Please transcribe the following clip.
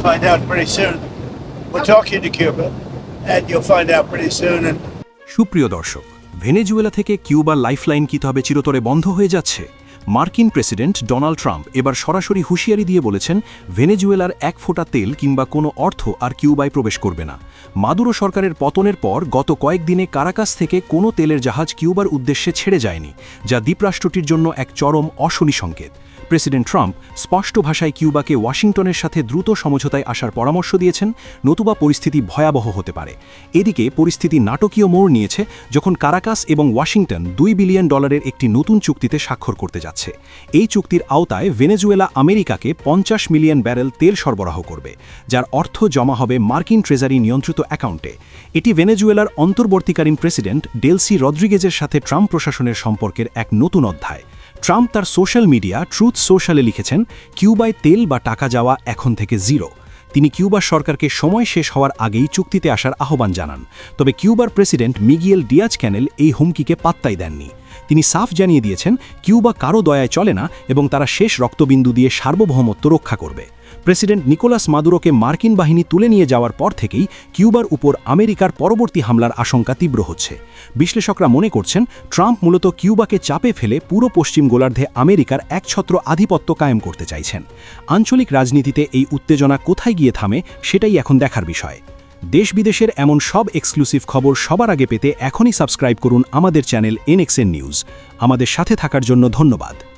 you'll find out pretty soon. We're talking to Cuba, and you'll find out pretty soon. And সুপ্রিয় দর্শক Venezuela থেকে কিউবার lifeline কি তবে চিরতরে বন্ধ হয়ে যাচ্ছে মার্কিন প্রেসিডেন্ট ডোনাল্ড ট্রাম্প এবার সরাসরি হুঁশিয়ারি দিয়ে বলেছেন ভেনেজুয়েলার এক ফোঁটা তেল কিংবা কোনো অর্থ আর কিউবায় প্রবেশ করবে না মাদুরো সরকারের পতনের পর গত কয়েকদিনে কারাকাস থেকে কোনো তেলের জাহাজ কিউবার উদ্দেশ্যে ছেড়ে যায়নি যা দ্বীপরাষ্ট্রটির জন্য এক চরম অশনি সংকেত প্রেসিডেন্ট ট্রাম্প স্পষ্ট ভাষায় কিউবাকে ওয়াশিংটনের সাথে দ্রুত সমঝোতায় আসার পরামর্শ দিয়েছেন, নতুবা পরিস্থিতি ভয়াবহ হতে পারে। এদিকে পরিস্থিতি নাটকীয় মোড় নিয়েছে যখন কারাকাস এবং ওয়াশিংটন দুই বিলিয়ন ডলারের একটি নতুন চুক্তিতে স্বাক্ষর করতে যাচ্ছে। এই চুক্তির আওতায় ভেনেজুয়েলা আমেরিকাকে পঞ্চাশ মিলিয়ন ব্যারেল তেল সরবরাহ করবে, যার অর্থ জমা হবে মার্কিন ট্রেজারি নিয়ন্ত্রিত অ্যাকাউন্টে। এটি ভেনেজুয়েলার অন্তর্বর্তীকালীন প্রেসিডেন্ট ডেলসি রদ্রিগেজের সাথে ট্রাম্প প্রশাসনের সম্পর্কের এক নতুন অধ্যায়। ট্রাম্প তার সোশ্যাল মিডিয়া ট্রুথ সোশ্যালে লিখেছেন, কিউবায় তেল বা টাকা যাওয়া এখন থেকে জিরো। তিনি কিউবার সরকারকে সময় শেষ হওয়ার আগেই চুক্তিতে আসার আহ্বান জানান। তবে কিউবার প্রেসিডেন্ট মিগিয়েল ডিয়াজ ক্যানেল এই হুমকিকে পাত্তাই দেননি। তিনি সাফ জানিয়ে দিয়েছেন, কিউবা কারও দয়ায় চলে না এবং তারা শেষ রক্তবিন্দু দিয়ে সার্বভৌমত্ব রক্ষা করবে। প্রেসিডেন্ট নিকোলাস মাদুরোকে মার্কিন বাহিনী তুলে নিয়ে যাওয়ার পর থেকেই কিউবার উপর আমেরিকার পরবর্তী হামলার আশঙ্কা তীব্র হচ্ছে। বিশ্লেষকরা মনে করছেন, ট্রাম্প মূলত কিউবাকে চাপে ফেলে পুরো পশ্চিম গোলার্ধে আমেরিকার একছত্র আধিপত্য কায়েম করতে চাইছেন। আঞ্চলিক রাজনীতিতে এই উত্তেজনা কোথায় গিয়ে থামে, সেটাই এখন দেখার বিষয়। দেশ বিদেশের এমন সব এক্সক্লুসিভ খবর সবার আগে পেতে এখনই সাবস্ক্রাইব করুন আমাদের চ্যানেল এনএক্সএন নিউজ আমাদের সাথে থাকার জন্য ধন্যবাদ।